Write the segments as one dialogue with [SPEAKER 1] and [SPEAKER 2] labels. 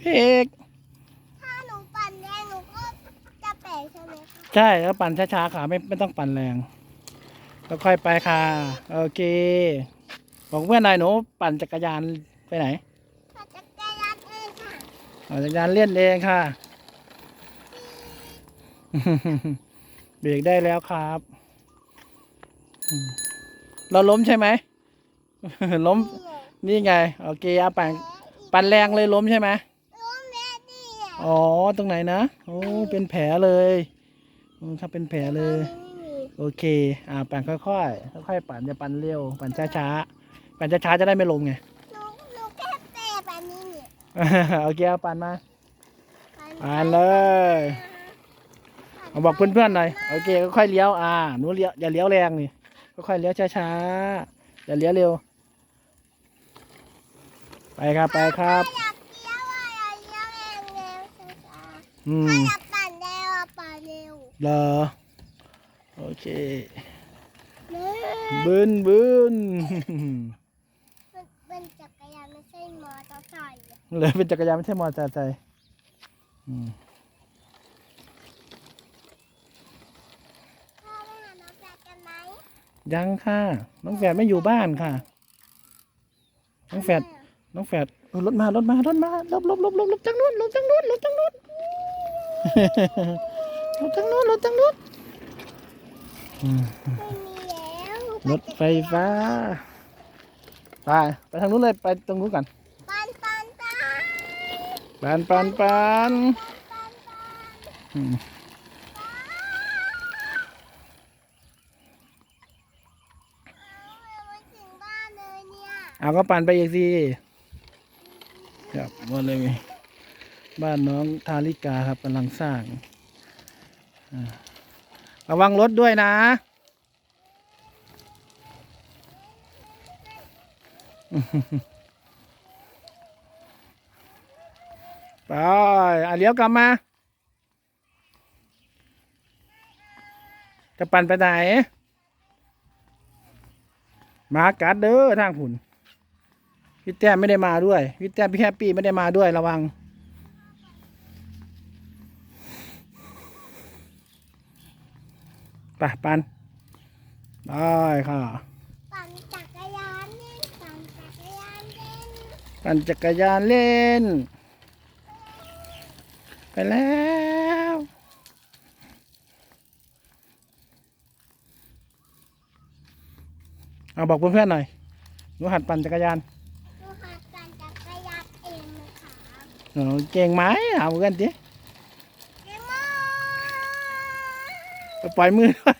[SPEAKER 1] พี่เอก
[SPEAKER 2] ถ้าหนูปั่นแรงหนูก็จะแปลกใช่ไหมคะ
[SPEAKER 1] ใช่แล้วปั่นช้าๆค่ะไม่ไม่ต้องปั่นแรงค่อยๆไปค่ะโอเคบอกเพื่อนหน่อยหนูปั่นจักรยานไปไหน
[SPEAKER 2] ปั่นจักรยานเองค่ะ
[SPEAKER 1] ปั่นจักรยานเล่นเองค่ะเบรกได้แล้วครับอืมเราล้มใช่ไหมล้ม
[SPEAKER 2] นี่ไง
[SPEAKER 1] นี่ไงโอเคอาปั่นปั่นแรงเลยล้มใช่ไหม
[SPEAKER 2] ล้มแม่นี่ไง
[SPEAKER 1] อ๋อ ตรงไหนนะ โอ้ เป็นแผลเลยอืมถ้าเป็นแผลเลย
[SPEAKER 2] ไม่มี
[SPEAKER 1] โอเค อ่า ปั่นค่อยๆ ค่อยๆ ปั่นอย่าปั่นเร็ว ปั่นช้าๆ ปั่นช้าๆ จะได้ไม่ล้มไง
[SPEAKER 2] หนูหนูแค่แปลแบบนี้เนี่ย
[SPEAKER 1] โอเคเอาปั่นมา ปั่นเลย เอาบอกเพื่อนๆหน่อย โอเค ค่อยๆ เลี้ยว อ่า หนูเลี้ยว อย่าเลี้ยวแรงนี่ ค่อยๆ เลี้ยวช้าๆ อย่าเลี้ยวเร็ว ไปครับ ไปครับ
[SPEAKER 2] อืๆถ้ามอยากปั่นเร็วอะปั่นเร็ว
[SPEAKER 1] เหรอโอเค
[SPEAKER 2] เร็ว
[SPEAKER 1] บึนบึน
[SPEAKER 2] มันเป็นจักรยานไม่ใช่มอเตอร์ไซค์อะ
[SPEAKER 1] เลยเป็นจักรยานไม่ใช่มอเตอร์ไซค์อืม
[SPEAKER 2] พ่อไปหาน้องแฝดกันไหม
[SPEAKER 1] ยังค่ะ น้องแฝดไม่อยู่บ้านค่ะ น้องแฝดน้องแฝดเออรถมารถมารถมาหลบหลบหลบหลบหลบจังนู้นหลบจังนู้นหลบจังนู้น หลบจังนู้นหลบจังนู้นอืม
[SPEAKER 2] ไม่มีแล้ว
[SPEAKER 1] รถไฟฟ้าไปไปทางนู้นเลยไปตรงนู้นกัน
[SPEAKER 2] ปันปันปัน
[SPEAKER 1] ปันปันปัน
[SPEAKER 2] ปันปัน
[SPEAKER 1] อืม
[SPEAKER 2] เอาไปถึงบ้านเลยเนี่ย
[SPEAKER 1] เอาก็ปั่นไปอีกสิครับว่าเลย บ้านน้องทาริกาครับกำลังสร้าง ระวังรถด้วยนะ ไปอะเลี้ยวกลับมา จะปั่นไปไหน มากัดเด้อทางผุนพี่แต้มไม่ได้มาด้วย พี่แต้มพี่แฮปปี้ไม่ได้มาด้วยระวัง ไปปันได้ค่ะ
[SPEAKER 2] ปั่นจักรยานเล่นปั่นจักรยานเล่น
[SPEAKER 1] ปั่นจักรยานเล่น ไปแล้วเอาบอกเพื่อนๆหน่อยหนูหัดปั่นจักรยาน
[SPEAKER 2] หนูหัดปั่นจักรยานเองนะคะ
[SPEAKER 1] เออเก่งไหมเอาเพื่อนดิ
[SPEAKER 2] เก่งมาก
[SPEAKER 1] ปล่อยมือด้วย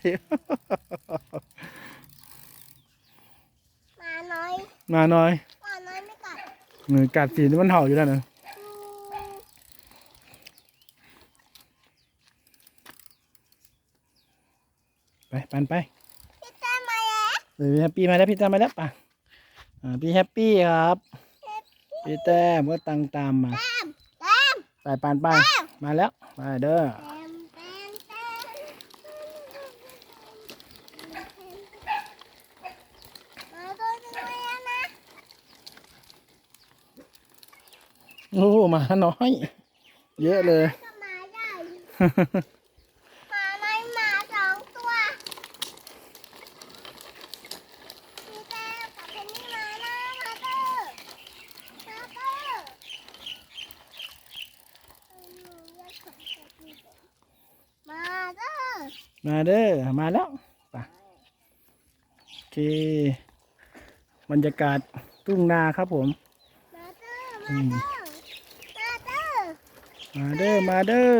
[SPEAKER 2] มาน้อย
[SPEAKER 1] มาหน่อย
[SPEAKER 2] มาน้อยไม่กัด
[SPEAKER 1] หนูกัดสีนี่มันเห่าอยู่แล้วนะ
[SPEAKER 2] อืม
[SPEAKER 1] ไปปั่นไป
[SPEAKER 2] พี่แต้มมาแล้ว
[SPEAKER 1] เดี๋ยวพี่แฮปปี้มาแล้วพี่แต้มมาแล้วป่ะอ่าพี่แฮปปี้ครับพี่แต้มก็ตังตามมา
[SPEAKER 2] แต้มแต้ม
[SPEAKER 1] ไปปั่นไปมาแล้ว ไปเด้อ
[SPEAKER 2] แต้มแต้มแต้มมาตัวจังเลยอะนะ
[SPEAKER 1] โอ้หมาน้อย เยอะเลย
[SPEAKER 2] ก็มาใหญ่หมาไม่หมาสองตัวพี่แต้มกับเพนนี่มานะมาเตอร์มาเตอร์เออหนูอยากขับรถนี่ก่อนมาเตอร์
[SPEAKER 1] มาเด้อมาแล้วไปโอเคบรรยากาศทุ่งนาครับผม
[SPEAKER 2] มาเตอร์มาเตอร์มาเตอร์
[SPEAKER 1] มาเด้อ มาเด้อ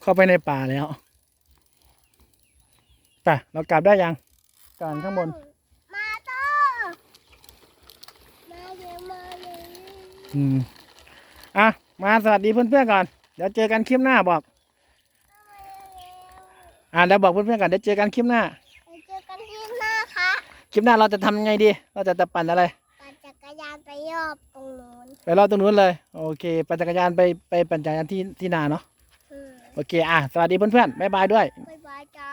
[SPEAKER 1] เข้าไปในป่าแล้วไปเรากลับได้ยังก่อนข้างบน
[SPEAKER 2] มาเตอร์มาเร็วมาเร็ว
[SPEAKER 1] อืม อะ มาสวัสดีเพื่อนๆก่อน เดี๋ยวเจอกันคลิปหน้าบอก อะเดี๋ยวบอกเพื่อนๆก่อนเดี๋ยวเจอกันคลิปหน้า
[SPEAKER 2] ค
[SPEAKER 1] ลิปหน้าเราจะทำยัไงดี เราจะจะปั่นอะไร
[SPEAKER 2] ปั่นจักรยานไปรอบตรงนู้น
[SPEAKER 1] ไปรอบตรงนู้นเลย โอเคปั่นจักรยานไปไปปั่นจักรยานที่ที่นาเนาะโอเคอะสวัสดีเพื่อนๆบ๊ายบายด้วย
[SPEAKER 2] บ๊ายบายจ้า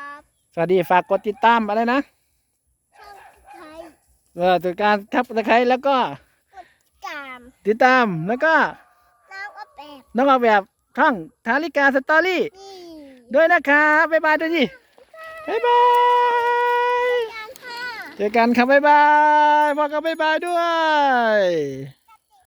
[SPEAKER 1] สวัสดีฝากกดติดตามอะไรนะช่องไครเออติดการทับตะไคร้แล้วก็
[SPEAKER 2] กาม
[SPEAKER 1] ติดตามแล้วก็
[SPEAKER 2] น้องอับแอบ
[SPEAKER 1] น้องออกแบบช่องทาริกาสตอรี่
[SPEAKER 2] นี่
[SPEAKER 1] ด้วยนะครับบ๊ายบายด้วยสิบ๊ายบาย เจอกันครับบ๊ายบายพ่อก็บ๊ายบายด้วย